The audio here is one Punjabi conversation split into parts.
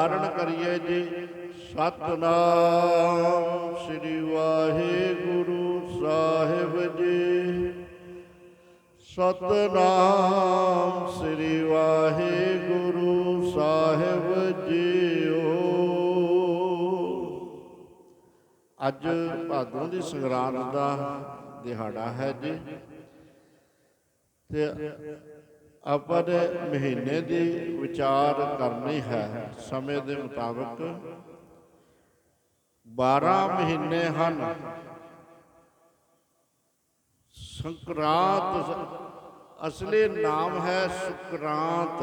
ਧਾਰਨ ਕਰੀਏ ਜੀ। ਸਤਨਾਮ ਸ੍ਰੀ ਵਾਹਿਗੁਰੂ ਸਾਹਿਬ ਜੀ। ਸਤਨਾਮ ਸ੍ਰੀ ਵਾਹਿਗੁਰੂ ਸਾਹਿਬ ਜੀਓ। ਅੱਜ ਭਾਦੋਂ ਦੀ ਸੰਗਰਾਂਦ ਦਾ ਦਿਹਾੜਾ ਹੈ ਜੀ। ਤੇ ਆਪਾਂ ਨੇ ਮਹੀਨੇ ਦੀ ਵਿਚਾਰ ਕਰਨੀ ਹੈ। ਸਮੇਂ ਦੇ ਮੁਤਾਬਕ 12 ਮਹੀਨੇ ਹਨ। ਸੰਕਰਾਂਤ ਅਸਲੀ ਨਾਮ ਹੈ ਸੁਕਰਾਂਤ।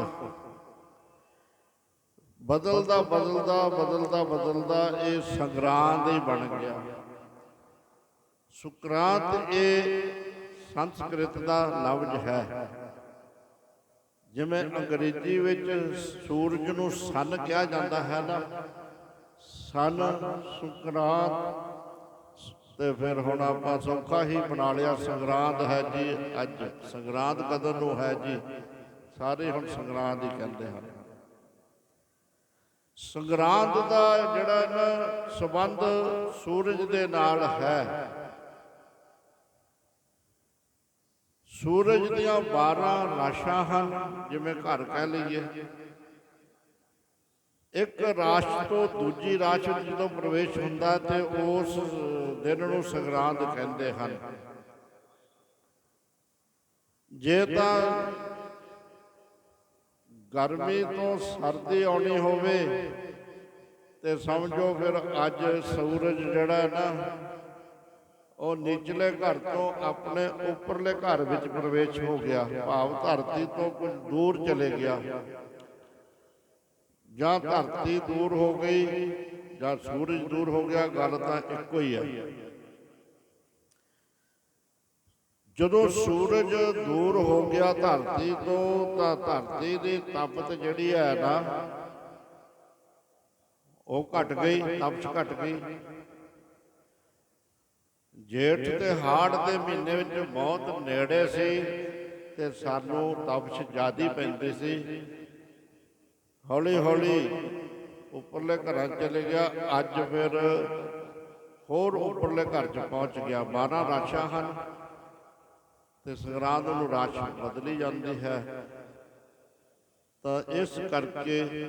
ਬਦਲਦਾ ਬਦਲਦਾ ਬਦਲਦਾ ਬਦਲਦਾ ਇਹ ਸੰਗਰਾਂਦ ਹੀ ਬਣ ਗਿਆ। ਸੁਕਰਾਂਤ ਇਹ ਸੰਸਕ੍ਰਿਤ ਦਾ ਲਫ਼ਜ਼ ਹੈ। ਜਿਵੇਂ ਅੰਗਰੇਜ਼ੀ ਵਿੱਚ ਸੂਰਜ ਨੂੰ ਸਨ ਕਿਹਾ ਜਾਂਦਾ ਹੈ ਨਾ ਸਨ ਸੁਕਰਾਂਤ ਤੇ ਫਿਰ ਹੁਣ ਆਪਾਂ ਸੌਖਾ ਹੀ ਬਣਾ ਲਿਆ ਸੰਗਰਾਂਦ ਹੈ ਜੀ ਅੱਜ ਸੰਗਰਾਂਦ ਕਦੋਂ ਨੂੰ ਹੈ ਜੀ? ਸਾਰੇ ਹੁਣ ਸੰਗਰਾਂਦ ਹੀ ਕਹਿੰਦੇ ਹਨ। ਸੰਗਰਾਂਦ ਦਾ ਜਿਹੜਾ ਨਾ ਸਬੰਧ ਸੂਰਜ ਦੇ ਨਾਲ ਹੈ ਸੂਰਜ ਦੀਆਂ 12 ਰਾਸ਼ਾਂ ਹਨ, ਜਿਵੇਂ ਘਰ ਕਹਿ ਲਈਏ। ਇੱਕ ਰਾਸ਼ ਤੋਂ ਦੂਜੀ ਰਾਸ਼ ਵਿੱਚ ਜਦੋਂ ਪ੍ਰਵੇਸ਼ ਹੁੰਦਾ ਤੇ ਉਸ ਦਿਨ ਨੂੰ ਸੰਗਰਾਂਦ ਕਹਿੰਦੇ ਹਨ। ਜੇ ਤਾਂ ਗਰਮੀ ਤੋਂ ਸਰਦੀ ਆਉਣੀ ਹੋਵੇ ਤੇ ਸਮਝੋ ਫਿਰ ਅੱਜ ਸੂਰਜ ਜਿਹੜਾ ਹੈ ਨਾ ਉਹ ਨਿਚਲੇ ਘਰ ਤੋਂ ਆਪਣੇ ਉੱਪਰਲੇ ਘਰ ਵਿੱਚ ਪ੍ਰਵੇਸ਼ ਹੋ ਗਿਆ। ਭਾਵ ਧਰਤੀ ਤੋਂ ਕੁਝ ਦੂਰ ਚਲੇ ਗਿਆ। ਜਾਂ ਧਰਤੀ ਦੂਰ ਹੋ ਗਈ ਜਾਂ ਸੂਰਜ ਦੂਰ ਹੋ ਗਿਆ, ਗੱਲ ਤਾਂ ਇੱਕੋ ਹੀ ਹੈ। ਜਦੋਂ ਸੂਰਜ ਦੂਰ ਹੋ ਗਿਆ ਧਰਤੀ ਤੋਂ, ਤਾਂ ਧਰਤੀ ਦੀ ਤਪਤ ਜਿਹੜੀ ਹੈ ਨਾ, ਉਹ ਘਟ ਗਈ, ਤਪਸ਼ ਘਟ ਗਈ। ਜੇਠ ਤੇ ਹਾੜ ਦੇ ਮਹੀਨੇ ਵਿੱਚ ਬਹੁਤ ਨੇੜੇ ਸੀ ਤੇ ਸਾਨੂੰ ਤਪਸ਼ ਜ਼ਿਆਦੀ ਪੈਂਦੀ ਸੀ। ਹੌਲੀ ਹੌਲੀ ਉੱਪਰਲੇ ਘਰਾਂ ਚਲੇ ਗਿਆ। ਅੱਜ ਫਿਰ ਹੋਰ ਉੱਪਰਲੇ ਘਰ 'ਚ ਪਹੁੰਚ ਗਿਆ। 12 ਰਾਸ਼ਾਂ ਹਨ। ਤੇ ਸੰਗਰਾਂਦ ਨੂੰ ਰਾਸ਼ ਬਦਲੀ ਜਾਂਦੀ ਹੈ। ਤਾਂ ਇਸ ਕਰਕੇ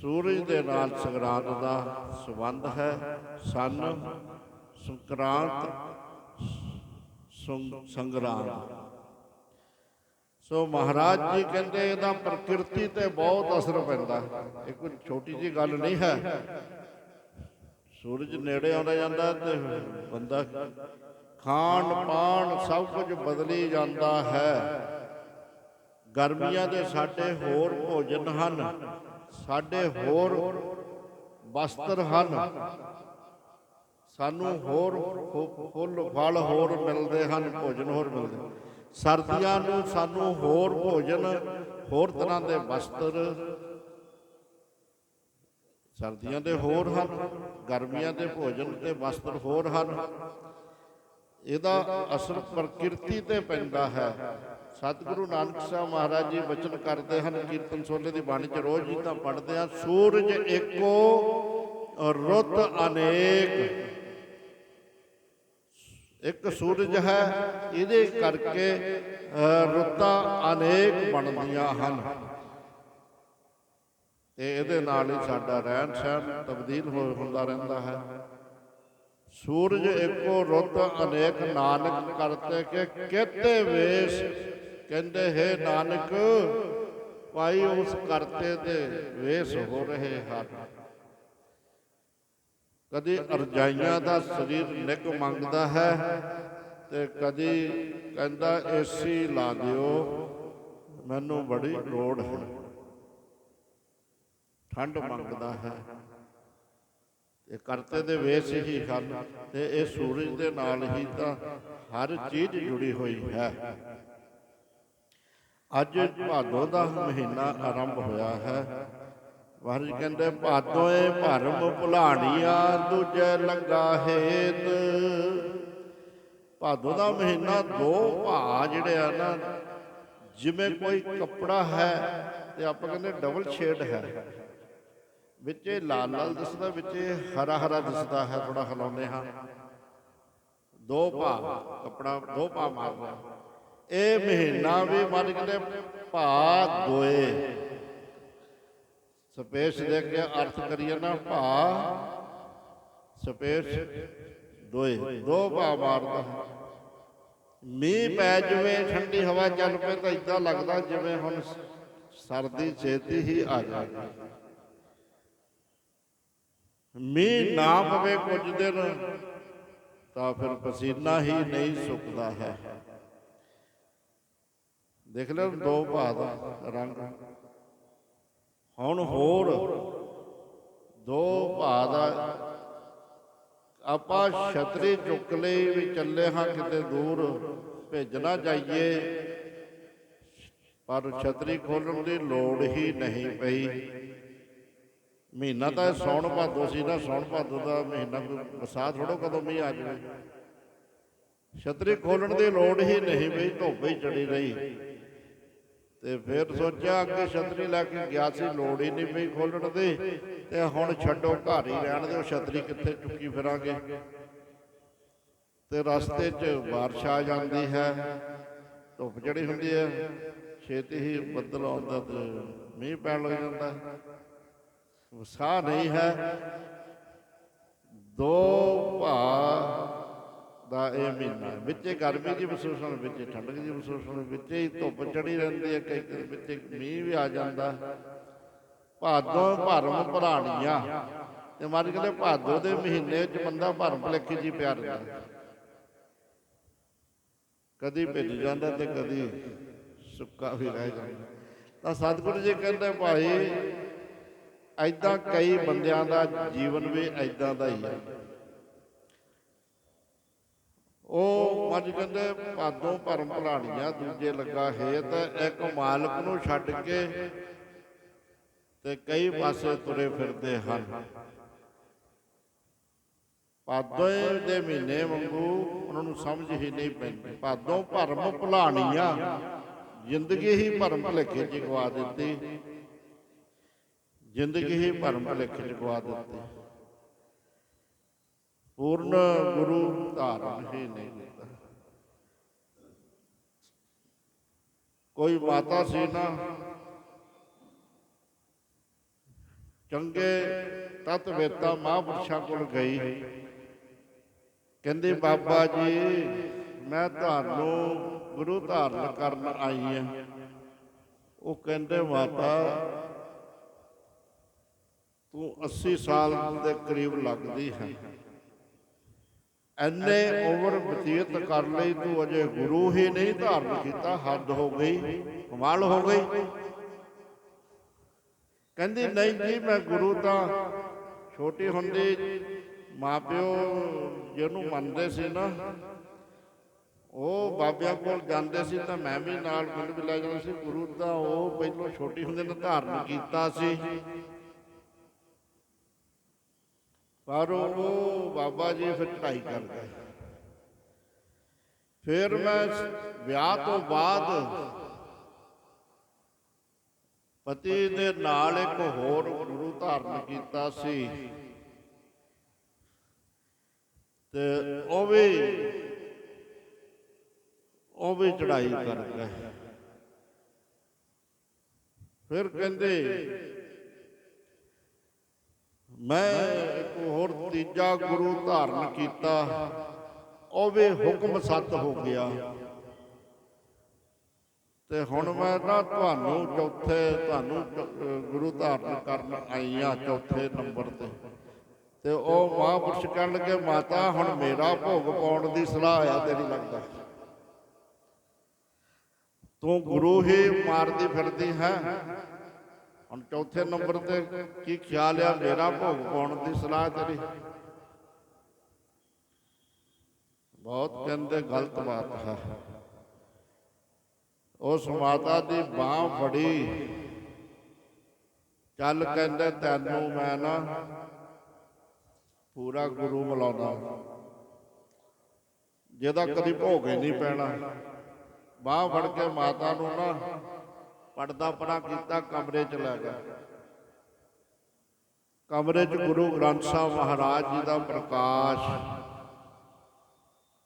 ਸੂਰਜ ਦੇ ਨਾਲ ਸੰਗਰਾਂਦ ਦਾ ਸੰਬੰਧ ਹੈ। ਸਨ ਸੰਕਰਾਂਤ, ਸੰਗ- ਸੋ ਮਹਾਰਾਜ ਜੀ ਕਹਿੰਦੇ ਇਹਦਾ ਪ੍ਰਕਿਰਤੀ ਤੇ ਬਹੁਤ ਅਸਰ ਪੈਂਦਾ। ਇਹ ਕੋਈ ਛੋਟੀ ਜੀ ਗੱਲ ਨਹੀਂ ਹੈ। ਸੂਰਜ ਨੇੜੇ ਆਉਂਦਾ ਜਾਂਦਾ ਤੇ ਬੰਦਾ ਖਾਣ ਪਾਣ ਸਭ ਕੁਝ ਬਦਲੀ ਜਾਂਦਾ ਹੈ। ਗਰਮੀਆਂ ਦੇ ਸਾਡੇ ਹੋਰ ਭੋਜਨ ਹਨ, ਸਾਡੇ ਹੋਰ ਵਸਤਰ ਹਨ। ਸਾਨੂੰ ਹੋਰ ਫੁ- ਫੁੱਲ, ਫਲ ਹੋਰ ਮਿਲਦੇ ਹਨ, ਭੋਜਨ ਹੋਰ ਮਿਲਦੇ ਸਰਦੀਆਂ ਨੂੰ ਸਾਨੂੰ ਹੋਰ ਭੋਜਨ, ਹੋਰ ਤਰ੍ਹਾਂ ਦੇ ਵਸਤਰ। ਸਰਦੀਆਂ ਦੇ ਹੋਰ ਹਨ, ਗਰਮੀਆਂ ਦੇ ਭੋਜਨ ਤੇ ਵਸਤਰ ਹੋਰ ਹਨ। ਇਹਦਾ ਅਸਰ ਪ੍ਰਕਿਰਤੀ ਤੇ ਪੈਂਦਾ ਹੈ। ਸਤਿਗੁਰੂ ਨਾਨਕ ਸਾਹਿਬ ਮਹਾਰਾਜ ਜੀ ਬਚਨ ਕਰਦੇ ਹਨ, ਕੀਰਤਨ ਸੋਲੇ ਦੀ ਬਾਣੀ ਚ ਰੋਜ਼ ਹੀ ਤਾਂ ਪੜ੍ਹਦੇ ਆ ਸੂਰਜ ਏਕੋ ਰੁੱਤ ਅਨੇਕ। ਇੱਕ ਸੂਰਜ ਹੈ, ਇਹਦੇ ਕਰਕੇ ਰੁੱਤਾਂ ਅਨੇਕ ਬਣਦੀਆਂ ਹਨ। ਤੇ ਇਹਦੇ ਨਾਲ ਹੀ ਸਾਡਾ ਰਹਿਣ ਸਹਿਣ ਤਬਦੀਲ ਹੋ, ਹੁੰਦਾ ਰਹਿੰਦਾ ਹੈ। ਸੂਰਜ ਇੱਕੋ ਰੁੱਤ ਅਨੇਕ ਨਾਨਕ ਕਰਤੇ ਕੇ ਕਿਤੇ ਵੇਸ਼ ਕਹਿੰਦੇ, ਹੈ ਨਾਨਕ, ਭਾਈ ਉਸ ਕਰਤੇ ਦੇ ਵੇਸ਼ ਹੋ ਰਹੇ ਹਨ। ਕਦੀ ਅਰਜਾਈਆਂ ਦਾ ਸਰੀਰ ਨਿੱਘ ਮੰਗਦਾ ਹੈ ਤੇ ਕਦੀ ਕਹਿੰਦਾ ਏਸੀ ਲਾ ਦਿਓ, ਮੈਨੂੰ ਬੜੀ ਲੋੜ ਹੈ। ਠੰਡ ਮੰਗਦਾ ਹੈ। ਇਹ ਕਰਤੇ ਦੇ ਵੇਸ ਹੀ ਹਨ ਤੇ ਇਹ ਸੂਰਜ ਦੇ ਨਾਲ ਹੀ ਤਾਂ ਹਰ ਚੀਜ਼ ਜੁੜੀ ਹੋਈ ਹੈ। ਅੱਜ ਭਾਦੋ ਦਾ ਮਹੀਨਾ ਆਰੰਭ ਹੋਇਆ ਹੈ। ਮਹਾਰਾਜ ਕਹਿੰਦੇ, ਭਾਦੋਏ ਭਰਮ ਭੁਲਾਣੀਆਂ, ਦੂਜੇ ਲੰਗਾ ਹੇਤ। ਭਾਦੋ ਦਾ ਮਹੀਨਾ ਦੋ ਭਾ ਜਿਹੜੇ ਆ ਨਾ, ਜਿਵੇਂ ਕੋਈ ਕੱਪੜਾ ਹੈ ਤੇ ਆਪਾਂ ਕਹਿੰਦੇ ਡਬਲ ਸ਼ੇਡ ਹੈ। ਵਿੱਚ ਇਹ ਲਾਲ ਲਾਲ ਦਿਸਦਾ, ਵਿੱਚ ਇਹ ਹਰਾ ਹਰਾ ਦਿਸਦਾ ਹੈ ਥੋੜਾ ਹਿਲਾਉਂਦੇ ਹਾਂ। ਦੋ ਭਾ ਕੱਪੜਾ ਦੋ ਭਾ ਮਾਰਦਾ ਇਹ ਮਹੀਨਾ ਵੀ ਮੰਨ ਕਹਿੰਦੇ ਭਾ ਦੋਏ। ਸਪੇਸ ਦੇ ਕੇ ਅਰਥ ਕਰੀਏ ਨਾ ਭਾ, ਸਪੇਸ ਦੋਏ, ਦੋ ਭਾ ਮਾਰਦਾ। ਮੀਂਹ ਪੈ ਜਵੇ, ਠੰਡੀ ਹਵਾ ਚੱਲ ਪਏ ਤਾਂ ਇਦਾਂ ਲੱਗਦਾ ਜਿਵੇਂ ਹੁਣ ਸਰਦੀ ਛੇਤੀ ਹੀ ਆ ਜਾਏ ਮੀਂਹ ਨਾ ਪਵੇ ਕੁਝ ਦਿਨ, ਤਾਂ ਫਿਰ ਪਸੀਨਾ ਹੀ ਨਹੀਂ ਸੁੱਕਦਾ ਹੈ। ਦੇਖ ਲਓ ਦੋ ਭਾਅ ਦਾ ਰੰਗ। ਹੁਣ ਹੋਰ ਦੋ ਭਾਅ ਦਾ ਆਪਾਂ ਛਤਰੀ ਚੁੱਕ ਲਈ ਵੀ ਚੱਲੇ ਹਾਂ ਕਿਤੇ ਦੂਰ ਭੇਜਣਾ ਜਾਈਏ। ਪਰ ਛਤਰੀ ਖੋਲਣ ਦੀ ਲੋੜ ਹੀ ਨਹੀਂ ਪਈ। ਮਹੀਨਾ ਤਾਂ ਇਹ ਸੌਣ ਭਾਦੋ ਸੀ ਨਾ, ਸੌਣ ਭਾਦੋ ਦਾ ਮਹੀਨਾ ਕੋਈ ਵਸਾ ਥੋੜੋ ਕਦੋਂ ਮੀਂਹ ਆ ਜਾਵੇ। ਛਤਰੀ ਖੋਲਣ ਦੀ ਲੋੜ ਹੀ ਨਹੀਂ ਪਈ, ਧੁੱਪ ਹੀ ਚੜੀ ਰਹੀ। ਤੇ ਫਿਰ ਸੋਚਿਆ ਅੱਗੇ ਛਤਰੀ ਲੈ ਕੇ ਗਿਆ ਸੀ, ਲੋੜ ਹੀ ਨਹੀਂ ਪਈ ਖੋਲਣ ਦੀ। ਤੇ ਹੁਣ ਛੱਡੋ ਘਰ ਹੀ ਰਹਿਣ ਦਿਓ, ਛਤਰੀ ਕਿੱਥੇ ਚੁੱਕੀ ਫਿਰਾਂਗੇ। ਤੇ ਰਸਤੇ 'ਚ ਬਾਰਿਸ਼ ਆ ਜਾਂਦੀ ਹੈ, ਧੁੱਪ ਚੜੀ ਹੁੰਦੀ ਹੈ, ਛੇਤੀ ਹੀ ਬੱਦਲ ਆਉਂਦਾ ਤੇ ਮੀਂਹ ਪੈਣ ਲੱਗ ਜਾਂਦਾ। ਸਾਹ ਨਹੀਂ ਹੈ ਵਿੱਚੇ ਗਰਮੀ ਦੀ ਮਹਿਸੂਸ ਹੋਣ, ਵਿੱਚ ਠੰਡਕ ਦੀ ਮਹਿਸੂਸ ਹੋਣ, ਵਿੱਚ ਹੀ ਧੁੱਪ ਚੜੀ ਰਹਿੰਦੀ ਹੈ, ਕਈ ਕਈ ਵਿੱਚੇ ਮੀਂਹ ਵੀ ਆ ਜਾਂਦਾ। ਭਾਦੋਂ ਭਰਮ ਭਰਾਣੀਆਂ। ਤੇ ਮਰ ਕਹਿੰਦੇ ਭਾਦੋ ਦੇ ਮਹੀਨੇ 'ਚ ਬੰਦਾ ਭਰਮ ਭਲੇਖੇ ਜੀ ਪਿਆ ਰਹਿੰਦਾ। ਕਦੀ ਭਿੱਜ ਜਾਂਦਾ ਤੇ ਕਦੀ ਸੁੱਕਾ ਵੀ ਰਹਿ ਜਾਂਦਾ। ਤਾਂ ਸਤਿਗੁਰੂ ਜੀ ਕਹਿੰਦੇ, ਭਾਈ ਐਦਾਂ ਕਈ ਬੰਦਿਆਂ ਦਾ ਜੀਵਨ ਵੀ ਐਦਾਂ ਦਾ ਹੀ ਹੈ। ਉਹ ਮੱਝ ਕਹਿੰਦੇ ਭਾਦੋਂ ਭਰਮ ਭਲਾਣੀਆਂ ਦੂਜੇ ਲੱਗਾ ਹੇਤ, ਇੱਕ ਮਾਲਕ ਨੂੰ ਛੱਡ ਕੇ ਤੇ ਕਈ ਪਾਸੇ ਤੁਰੇ ਫਿਰਦੇ ਹਨ। ਭਾਦੋਂ ਦੇ ਮਹੀਨੇ ਵਾਂਗੂ ਉਹਨਾਂ ਨੂੰ ਸਮਝ ਹੀ ਨਹੀਂ ਪੈਂਦੀ। ਭਾਦੋਂ ਭਰਮ ਭੁਲਾਣੀਆਂ, ਜ਼ਿੰਦਗੀ ਹੀ ਭਰਮ ਭੁਲੇਖੇ ਚ ਗਵਾ ਦਿੱਤੀ। ਜ਼ਿੰਦਗੀ ਹੀ ਭਰਮ ਭੁਲੇਖੇ ਚ ਗਵਾ ਦਿੱਤੀ। ਪੂਰਨ ਗੁਰੂ ਧਾਰਨ ਹੀ ਨਹੀਂ। ਕੀਤਾ ਕੋਈ ਮਾਤਾ ਸੀ ਨਾ ਚੰਗੇ ਤਤ ਵੇਤਾ ਮਹਾਂਪੁਰਸ਼ਾਂ ਕੋਲ ਗਈ। ਕਹਿੰਦੀ, ਬਾਬਾ ਜੀ, ਮੈਂ ਤੁਹਾਨੂੰ ਗੁਰੂ ਧਾਰਨ ਕਰਨ ਆਈ ਹਾਂ। ਉਹ ਕਹਿੰਦੇ, ਮਾਤਾ, ਤੂੰ 80 ਸਾਲ ਦੇ ਕਰੀਬ ਲੱਗਦੀ ਹੈ। ਐਨੇ ਉਮਰ ਬਤੀਤ ਕਰ ਲਈ ਤੂੰ ਅਜੇ ਗੁਰੂ ਹੀ ਨਹੀਂ, ਧਾਰਨ ਕੀਤਾ, ਹੱਦ ਹੋ ਗਈ, ਕਮਾਲ ਹੋ ਗਈ। ਕਹਿੰਦੀ, ਨਹੀਂ ਜੀ, ਮੈਂ ਗੁਰੂ ਤਾਂ ਛੋਟੀ ਹੁੰਦੀ, ਮਾਪਿਓ ਜਿਹਨੂੰ ਮੰਨਦੇ ਸੀ ਨਾ, ਉਹ ਬਾਬਿਆਂ ਕੋਲ ਜਾਂਦੇ ਸੀ ਤਾਂ ਮੈਂ ਵੀ ਨਾਲ ਪਿੰਡ ਵੀ ਲੈ ਜਾਂਦਾ ਸੀ। ਗੁਰੂ ਤਾਂ ਉਹ ਪਹਿਲਾਂ ਛੋਟੀ ਹੁੰਦੇ ਨੇ ਧਾਰਨ ਕੀਤਾ ਸੀ। ਪਰ ਉਹ ਬਾਬਾ ਜੀ ਫਿਰ ਚੜਾਈ ਕਰ ਗਏ ਫਿਰ ਮੈਂ ਵਿਆਹ ਤੋਂ ਬਾਅਦ ਪਤੀ ਦੇ ਨਾਲ ਇੱਕ ਹੋਰ ਗੁਰੂ ਧਾਰਨ ਕੀਤਾ ਸੀ। ਤੇ ਉਹ ਵੀ ਉਹ ਵੀ ਚੜਾਈ ਕਰ ਗਏ ਫਿਰ ਕਹਿੰਦੇ ਮੈਂ ਇੱਕ ਹੋਰ ਤੀਜਾ ਗੁਰੂ ਧਾਰਨ ਕੀਤਾ। ਉਹ ਵੀ ਹੁਕਮ ਸੱਤ ਹੋ ਗਿਆ। ਤੇ ਹੁਣ ਮੈਂ ਨਾ ਤੁਹਾਨੂੰ ਚੌਥੇ, ਤੁਹਾਨੂੰ ਗੁਰੂ ਧਾਰਨ ਕਰਨ ਆਈ ਆ ਚੌਥੇ ਨੰਬਰ ਤੇ। ਤੇ ਉਹ ਮਹਾਂਪੁਰਸ਼ ਕਹਿਣ ਲੱਗੇ, ਮਾਤਾ, ਹੁਣ ਮੇਰਾ ਭੋਗ ਪਾਉਣ ਦੀ ਸਲਾਹ ਆ, ਤੇਰੀ ਲੱਗਦਾ। ਤੂੰ ਗੁਰੂ ਹੀ ਮਾਰਦੀ ਫਿਰਦੀ ਹੈ। ਹੁਣ ਚੌਥੇ ਨੰਬਰ ਤੇ ਕੀ ਖਿਆਲ ਆ? ਮੇਰਾ ਭੋਗ ਪਾਉਣ ਦੀ ਸਲਾਹ ਤੇਰੀ। ਬਹੁਤ ਕਹਿੰਦੇ ਗਲਤ ਬਾਤ ਹੈ ਉਸ ਮਾਤਾ ਦੀ ਬਾਹ ਫੜੀ। ਚੱਲ ਕਹਿੰਦੇ ਤੈਨੂੰ ਮੈਂ ਨਾ ਪੂਰਾ ਗੁਰੂ ਮਿਲਾਉਣਾ ਜਿਹਦਾ ਕਦੀ ਭੋਗ ਹੀ ਨਹੀਂ ਪੈਣਾ। ਬਾਹ ਫੜ ਕੇ ਮਾਤਾ ਨੂੰ ਨਾ ਪਰਦਾ ਪੜਾ ਕੀਤਾ, ਕਮਰੇ ਚ ਲੈ ਗਿਆ। ਕਮਰੇ 'ਚ ਗੁਰੂ ਗ੍ਰੰਥ ਸਾਹਿਬ ਮਹਾਰਾਜ ਜੀ ਦਾ ਪ੍ਰਕਾਸ਼